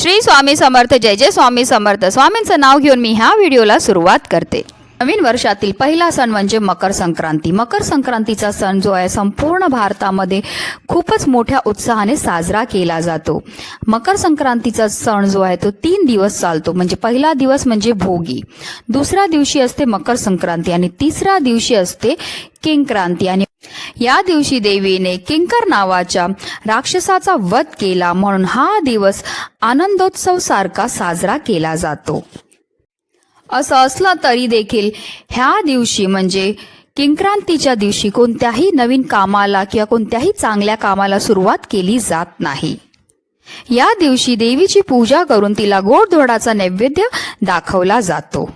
श्री स्वामी समर्थ जय जय स्वामी समर्थ. स्वामींचं नाव घेऊन मी ह्या व्हिडिओला सुरुवात करते. नवीन वर्षातील पहिला सण म्हणजे मकर संक्रांती. मकर संक्रांतीचा सण जो आहे संपूर्ण भारतामध्ये खूपच मोठ्या उत्साहाने साजरा केला जातो. मकर संक्रांतीचा सण जो आहे तो तीन दिवस चालतो. म्हणजे पहिला दिवस म्हणजे भोगी. दुसऱ्या दिवशी असते मकर संक्रांती आणि तिसऱ्या दिवशी असते किंक्रांती. आणि या दिवशी देवीने किंकर नावाच्या राक्षसाचा वध केला म्हणून हा दिवस आनंदोत्सव सारखा साजरा केला जातो. असं असलं तरी देखील ह्या दिवशी म्हणजे किंक्रांतीच्या दिवशी कोणत्याही नवीन कामाला किंवा कोणत्याही चांगल्या कामाला सुरुवात केली जात नाही. या दिवशी देवीची पूजा करून तिला गोडधोडाचा नैवेद्य दाखवला जातो.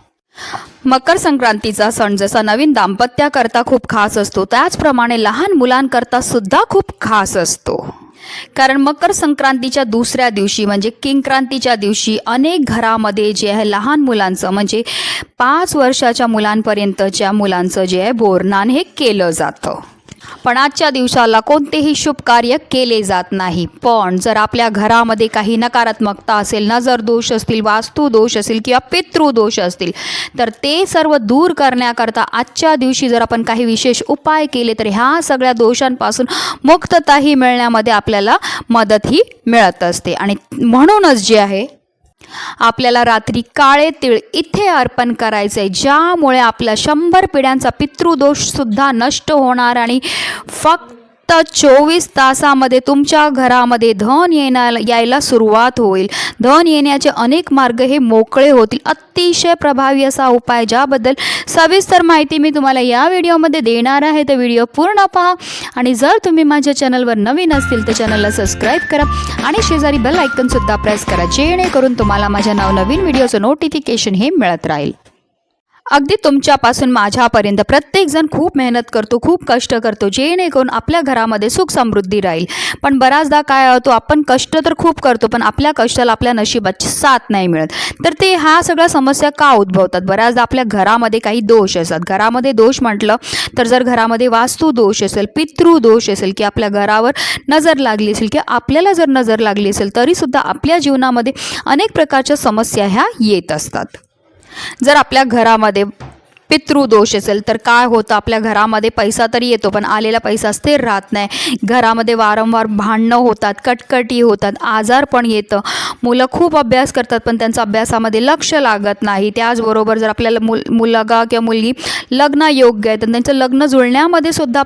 मकर संक्रांतीचा सण जसा नवीन दाम्पत्याकरता खूप खास असतो त्याचप्रमाणे लहान मुलांकरता सुद्धा खूप खास असतो. कारण मकर संक्रांतीच्या दुसऱ्या दिवशी म्हणजे किंक्रांतीच्या दिवशी अनेक घरामध्ये जे आहे लहान मुलांचं म्हणजे पाच वर्षाच्या मुलांपर्यंतच्या मुलांचं जे आहे बोरनान हे केलं जातं. पण आजच्या दिवसाला कोणतेही शुभ कार्य केले जात नाही. पण जर आपल्या घरामध्ये काही नकारात्मकता असेल नजर दोष असतील वास्तू दोष असेल किंवा पितृदोष असतील तर ते सर्व दूर करण्याकरता आजच्या दिवशी जर आपण काही विशेष उपाय केले तर ह्या सगळ्या दोषांपासून मुक्तताही मिळण्यामध्ये आपल्याला मदतही मिळत असते. आणि म्हणूनच जे आहे आपल्याला रात्री काळे तीळ इथे अर्पण करायचे ज्यामुळे आपला शंभर पिढ्यांचा पितृदोषसुद्धा नष्ट होणार आणि फक्त चोवीस तासामध्ये तुमच्या घरामध्ये धन येण्याला यायला सुरुवात होईल. धन येण्याचे अनेक मार्ग हे मोकळे होतील. अतिशय प्रभावी असा उपाय ज्याबद्दल सविस्तर माहिती मी तुम्हाला या व्हिडिओमध्ये देणार आहे. तर व्हिडिओ पूर्ण पहा. आणि जर तुम्ही माझ्या चॅनलवर नवीन असतील तर चॅनलला सबस्क्राईब करा आणि शेजारी बेल आयकनसुद्धा प्रेस करा जेणेकरून तुम्हाला माझ्या नवनवीन व्हिडिओचं नोटिफिकेशन हे मिळत राहील. अगदी तुमच्यापासून माझ्यापर्यंत प्रत्येकजण खूप मेहनत करतो खूप कष्ट करतो जेणेकरून आपल्या घरामध्ये सुख समृद्धी राहील. पण बऱ्याचदा काय होतो आपण कष्ट तर खूप करतो पण आपल्या कष्टाला आपल्या नशिबाची साथ नाही मिळत. तर ते ह्या सगळ्या समस्या का उद्भवतात? बऱ्याचदा आपल्या घरामध्ये काही दोष असतात. घरामध्ये दोष म्हटलं तर जर घरामध्ये वास्तू दोष असेल पितृ दोष असेल की आपल्या घरावर नजर लागली असेल किंवा आपल्याला जर नजर लागली असेल तरीसुद्धा आपल्या जीवनामध्ये अनेक प्रकारच्या समस्या ह्या येत असतात. जर आपल्या घरामध्ये पितृदोष असेल तर काय होतं? आपल्या घरामध्ये पैसा तरी येतो पण आलेला पैसा स्थिर राहत नाही. घरामध्ये वारंवार भांडणं होतात कटकटी होतात आजार पण येतं. मुलं खूप अभ्यास करतात पण त्यांचा अभ्यासामध्ये लक्ष लागत नाही. त्याचबरोबर जर आपल्याला मुल मुलगा किंवा मुलगी लग्न योग्य आहे तर त्यांचं लग्न जुळण्यामध्ये सुद्धा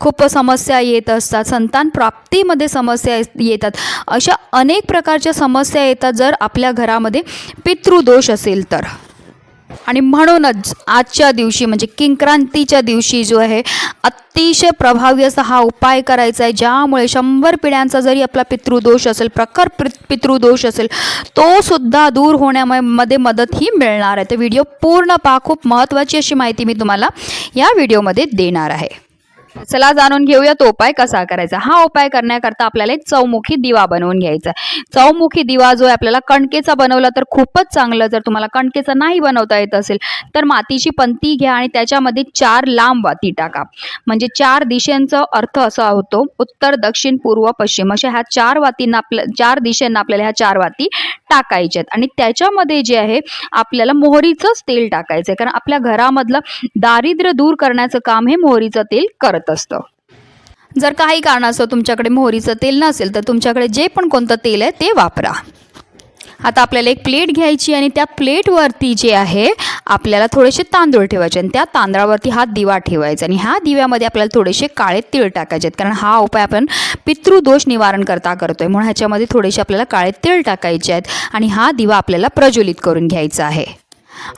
खूप समस्या येत असतात. संतान प्राप्तीमध्ये समस्या येतात. अशा अनेक प्रकारच्या समस्या येतात जर आपल्या घरामध्ये पितृदोष असेल तर. आणि म्हणूनच आजच्या दिवशी म्हणजे किंक्रांतीच्या दिवशी जो आहे अतिशय प्रभावी असा हा उपाय करायचा आहे ज्यामुळे शंभर पिढ्यांचा जरी आपला पितृदोष असेल प्रखर पित पितृदोष असेल तो सुद्धा दूर होण्यामध्ये मदत ही मिळणार आहे. तर व्हिडिओ पूर्ण पहा. खूप महत्त्वाची अशी माहिती मी तुम्हाला या व्हिडिओमध्ये देणार आहे. चला जाणून घेऊया तो उपाय कसा करायचा. हा उपाय करण्याकरता आपल्याला एक चौमुखी दिवा बनवून घ्यायचा आहे. चौमुखी दिवा जो आहे आपल्याला कणकेचा बनवला तर खूपच चांगलं. जर तुम्हाला कणकेचा नाही बनवता येत असेल तर मातीची पंती घ्या आणि त्याच्यामध्ये चार लांब वाती टाका. म्हणजे चार दिशेंचा अर्थ असा होतो उत्तर दक्षिण पूर्व पश्चिम. अशा ह्या चार वातींना आपल्या चार दिशेंना आपल्याला ह्या चार वाती टाकायचे आहेत आणि त्याच्यामध्ये जे आहे आपल्याला मोहरीचंच तेल टाकायचं आहे कारण आपल्या घरामधलं दारिद्र्य दूर करण्याचं काम हे मोहरीचं तेल करत असतं. जर काही कारणास्तव तुमच्याकडे मोहरीचं तेल नसेल तर तुमच्याकडे जे पण कोणतं तेल आहे ते वापरा. आता आपल्याला एक प्लेट घ्यायची आणि त्या प्लेटवरती जे आहे आपल्याला थोडेसे तांदूळ ठेवायचे आणि त्या तांदळावरती हा दिवा ठेवायचा आणि ह्या दिव्यामध्ये आपल्याला थोडेसे काळे तीळ टाकायचे आहेत. कारण हा उपाय आपण पितृदोष निवारण करता करतोय. म्हणून ह्याच्यामध्ये थोडेसे आपल्याला काळे तीळ टाकायचे आहेत आणि हा दिवा आपल्याला प्रज्वलित करून घ्यायचा आहे.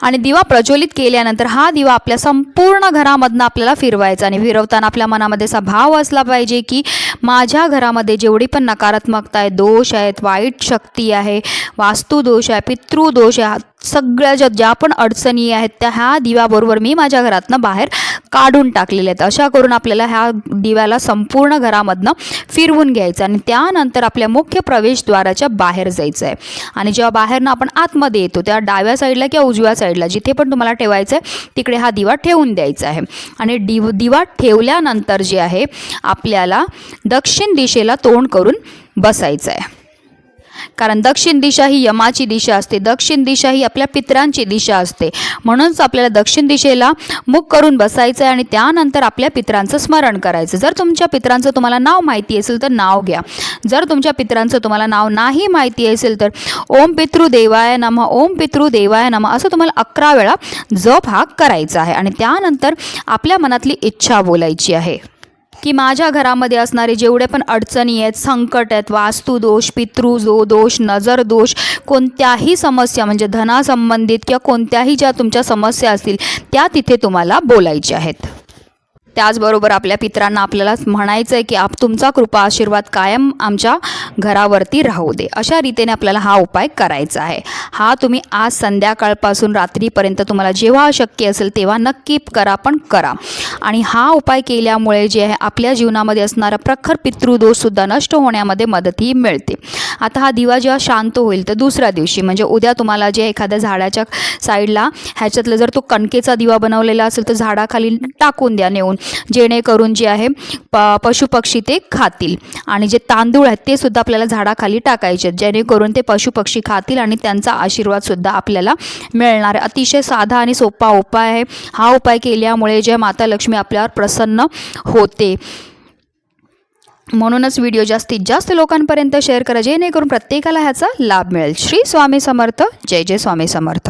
आणि दिवा प्रज्वलित केल्यानंतर हा दिवा आपल्या संपूर्ण घरामधनं आपल्याला फिरवायचा आणि फिरवताना आपल्या मनामध्ये असा भाव असला पाहिजे की माझ्या घरामध्ये जेवढी पण नकारात्मकता आहे दोष आहेत वाईट शक्ती आहे वास्तुदोष आहे पितृदोष आहे सगळ्या ज्या ज्या पण अडचणी आहेत त्या ह्या दिव्याबरोबर मी माझ्या घरातनं बाहेर काढून टाकलेले आहेत. अशा करून आपल्याला ह्या दिव्याला संपूर्ण घरामधनं फिरवून घ्यायचं आणि त्यानंतर आपल्या मुख्य प्रवेशद्वाराच्या बाहेर जायचं आहे आणि जेव्हा बाहेरनं आपण आतमध्ये येतो त्या डाव्या साईडला किंवा उजव्या साईडला जिथे पण तुम्हाला ठेवायचं आहे तिकडे हा दिवा ठेवून द्यायचा आहे. आणि दिव दिवा ठेवल्यानंतर जे आहे आपल्याला दक्षिण दिशेला तोंड करून बसायचं आहे कारण दक्षिण दिशा ही यमाची दिशा असते दक्षिण दिशा ही आपल्या पित्रांची दिशा असते. म्हणूनच आपल्याला दक्षिण दिशेला मुख करून बसायचं आहे आणि त्यानंतर आपल्या पित्रांचं स्मरण करायचं. जर तुमच्या पित्रांचं तुम्हाला नाव माहिती असेल तर नाव घ्या. जर तुमच्या पित्रांचं तुम्हाला नाव नाही माहिती असेल तर ओम पितृ देवाय नम ओम पितृ देवाय नम असं तुम्हाला अकरा वेळा जप हा करायचा आहे. आणि त्यानंतर आपल्या मनातली इच्छा बोलायची आहे. की माझ्या घरामध्ये असणारे जेवढे पण अडचणी आहेत संकट आहेत वास्तुदोष पितृजो दोष नजर दोष कोणत्याही समस्या म्हणजे धनासंबंधित किंवा कोणत्याही ज्या तुमच्या समस्या असतील त्या तिथे तुम्हाला बोलायच्या आहेत. त्याचबरोबर आपल्या पित्रांना आपल्याला म्हणायचं आहे की आप तुमचा कृपा आशीर्वाद कायम आमच्या घरावरती राहू दे. अशा रीतीने आपल्याला हा उपाय करायचा आहे. हा तुम्ही आज संध्याकाळपासून रात्रीपर्यंत तुम्हाला जेव्हा शक्य असेल तेव्हा नक्की करा पण करा. आणि हा उपाय केल्यामुळे जे आहे आपल्या जीवनामध्ये असणारा प्रखर पितृदोषसुद्धा नष्ट होण्यामध्ये मदतही मिळते. आता हा दिवा जेव्हा शांत होईल तर दुसऱ्या दिवशी म्हणजे उद्या तुम्हाला जे एखाद्या झाडाच्या साईडला ह्याच्यातलं जर तो कणकेचा दिवा बनवलेला असेल तर झाडाखाली टाकून द्या नेऊन. जेणेकरून जे आहे प पशुपक्षी ते खातील. आणि जे तांदूळ आहेत ते सुद्धा आपल्याला झाडाखाली टाकायचे आहेत. जेणेकरून ते पशुपक्षी खातील आणि त्यांचा आशीर्वादसुद्धा आपल्याला मिळणार अतिशय साधा आणि सोपा उपाय आहे. हा उपाय केल्यामुळे जे माता लक्ष्मी आपल्यावर प्रसन्न होते. म्हणूनच व्हिडिओ जास्तीत जास्त लोकांपर्यंत शेअर करा. जेणेकरून प्रत्येकाला ह्याचा लाभ मिळेल. श्री स्वामी समर्थ. जय जय स्वामी समर्थ.